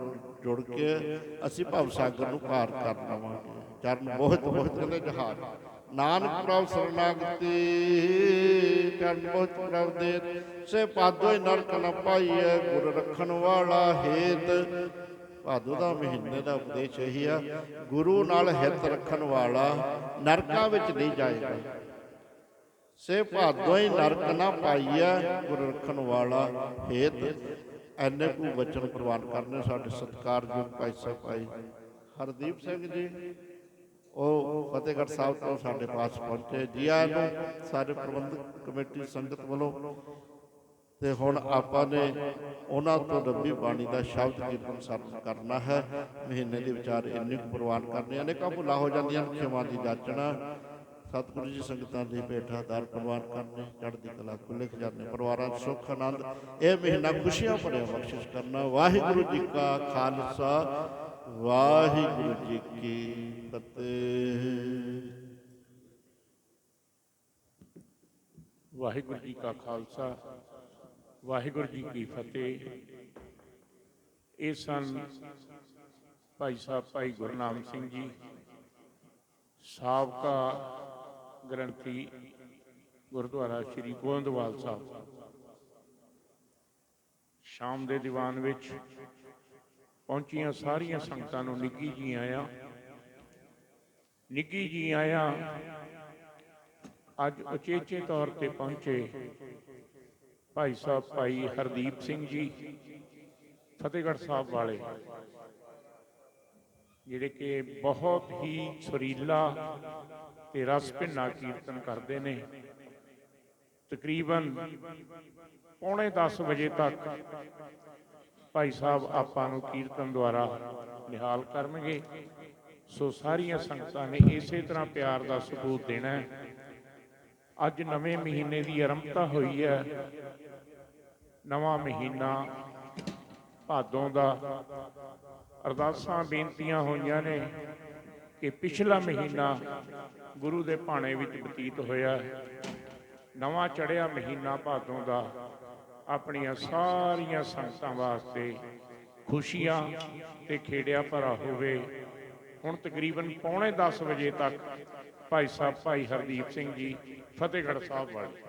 ਜੁੜ ਕੇ ਅਸੀਂ ਭਵ ਸਾਗਰ ਨੂੰ ਪਾਰ ਕਰ ਲਵਾਂਗੇ। ਚਰਨ ਮੋਹਿਤ ਮੋਹਿਤ ਕਹਿੰਦੇ ਜਹਾਜ਼। ਨਾਨਕ ਪ੍ਰਭ ਸਰਨਾਗਤੀ, ਚਰਨ ਮੋਹਿਤ ਪ੍ਰਭ ਦੇਤ ਸੇ ਪਾਦੋਇ ਨਰਕ ਨ ਪਾਈਐ ਗੁਰ ਰੱਖਣ ਵਾਲਾ ਹੇਤ। ਭਾਦੋ ਦਾ ਮਹੀਨੇ ਦਾ ਉਪਦੇਸ਼ ਇਹੀ ਆ, ਗੁਰੂ ਨਾਲ ਹਿੱਤ ਰੱਖਣ ਵਾਲਾ ਨਰਕਾਂ ਵਿੱਚ ਨਹੀਂ ਜਾਏਗਾ। ਸੇ ਭਾਦੋ ਨਰਕ ਨਾ ਪਾਈਆ ਗੁਰ ਰੱਖਣ ਵਾਲਾ ਹੇਤ। ਐਨੇ ਕੁ ਵਚਨ ਪ੍ਰਵਾਨ ਕਰਨੇ ਸਾਡੇ ਸਤਿਕਾਰਯੋਗ ਭਾਈ ਸਾਹਿਬ ਭਾਈ ਹਰਦੀਪ ਸਿੰਘ ਜੀ। ਉਹ ਫਤਿਹਗੜ੍ਹ ਸਾਹਿਬ ਤੋਂ ਸਾਡੇ ਪਾਸ ਪਹੁੰਚੇ। ਜੀ ਆਇਆਂ ਨੂੰ ਸਾਰੇ ਪ੍ਰਬੰਧਕ ਕਮੇਟੀ ਸੰਗਤ ਵੱਲੋਂ ਤੇ ਹੁਣ ਆਪਾਂ ਨੇ ਉਹਨਾਂ ਤੋਂ ਰੱਬੀ ਬਾਣੀ ਦਾ ਸ਼ਬਦ ਕੀਰਤਨ ਸਰਵ ਕਰਨਾ ਹੈ। ਮਹੀਨੇ ਦੇ ਵਿਚਾਰ ਇੰਨੇ ਕੁ ਪ੍ਰਵਾਨ ਕਰਨੇ ਅਨੇਕਾਂ ਭੁੱਲਾਂ ਹੋ ਜਾਂਦੀਆਂ ਨੇ ਖਿਮਾ ਦੀ ਜਾਚਣਾ। ਸਤਿਗੁਰੂ ਜੀ ਸੰਗਤਾਂ ਦੀ ਭੇਟਾ ਦਰ ਪ੍ਰਵਾਨ ਕਰਨੇ, ਚੜ੍ਹਦੀ ਕਲਾ ਖੁੱਲੇ ਖਜ਼ਾਨੇ ਪਰਿਵਾਰਾਂ 'ਚ ਸੁੱਖ, ਆਨੰਦ, ਇਹ ਮਹੀਨਾ ਖੁਸ਼ੀਆਂ ਭਰਿਆ ਬਖਸ਼ਿਸ਼ ਕਰਨਾ। ਵਾਹਿਗੁਰੂ ਜੀ ਕਾ ਖਾਲਸਾ, ਵਾਹਿਗੁਰੂ ਜੀ ਕੀ ਫਤਿਹ। ਵਾਹਿਗੁਰੂ ਜੀ ਕਾ ਖਾਲਸਾ, ਵਾਹਿਗੁਰੂ ਜੀ ਕੀ ਫਤਿਹ। ਇਹ ਸਨ ਭਾਈ ਸਾਹਿਬ, ਭਾਈ ਗੁਰਨਾਮ ਸਿੰਘ ਜੀ, ਸਾਬਕਾ ਗ੍ਰੰਥੀ ਗੁਰਦੁਆਰਾ ਸ੍ਰੀ ਗੋਇੰਦਵਾਲ ਸਾਹਿਬ। ਸ਼ਾਮ ਦੇ ਦੀਵਾਨ ਵਿੱਚ ਪਹੁੰਚੀਆਂ ਸਾਰੀਆਂ ਸੰਗਤਾਂ ਨੂੰ ਨਿੱਗੀ ਜੀ ਆਇਆ। ਨਿੱਗੀ ਜੀ ਆਇਆ, ਅੱਜ ਉਚੇਚੇ ਤੌਰ ਤੇ ਪਹੁੰਚੇ ਭਾਈ ਸਾਹਿਬ ਭਾਈ ਹਰਦੀਪ ਸਿੰਘ ਜੀ, ਫਤਿਹਗੜ੍ਹ ਸਾਹਿਬ ਵਾਲੇ, ਜਿਹੜੇ ਕਿ ਬਹੁਤ ਹੀ ਸੁਰੀਲਾ ਤੇ ਰਸ ਭਿੰਨਾ ਕੀਰਤਨ ਕਰਦੇ ਨੇ। ਤਕਰੀਬਨ ਪੌਣੇ 10 ਵਜੇ ਤੱਕ ਭਾਈ ਸਾਹਿਬ ਆਪਾਂ ਨੂੰ ਕੀਰਤਨ ਦੁਆਰਾ ਨਿਹਾਲ ਕਰਨਗੇ। ਸੋ ਸਾਰੀਆਂ ਸੰਗਤਾਂ ਨੇ ਇਸੇ ਤਰ੍ਹਾਂ ਪਿਆਰ ਦਾ ਸਬੂਤ ਦੇਣਾ ਹੈ। ਅੱਜ ਨਵੇਂ ਮਹੀਨੇ ਦੀ ਆਰੰਭਤਾ ਹੋਈ ਹੈ। ਨਵਾਂ ਮਹੀਨਾ ਭਾਦੋਂ ਦਾ ਅਰਦਾਸਾਂ ਬੇਨਤੀਆਂ ਹੋਈਆਂ ਨੇ ਕਿ ਪਿਛਲਾ ਮਹੀਨਾ ਗੁਰੂ ਦੇ ਭਾਣੇ ਵਿੱਚ ਬਤੀਤ ਹੋਇਆ। ਨਵਾਂ ਚੜਿਆ ਮਹੀਨਾ ਭਾਦੋਂ ਦਾ ਆਪਣੀਆਂ ਸਾਰੀਆਂ ਸੰਗਤਾਂ ਵਾਸਤੇ ਖੁਸ਼ੀਆਂ ਤੇ ਖੇੜਿਆ ਭਰਾ ਹੋਵੇ। ਹੁਣ ਤਕਰੀਬਨ ਪੌਣੇ 10 ਵਜੇ ਤੱਕ ਭਾਈ ਸਾਹਿਬ, ਭਾਈ ਹਰਦੀਪ ਸਿੰਘ ਜੀ ਫਤਿਹਗੜ੍ਹ ਸਾਹਿਬ ਵਾਲੇ।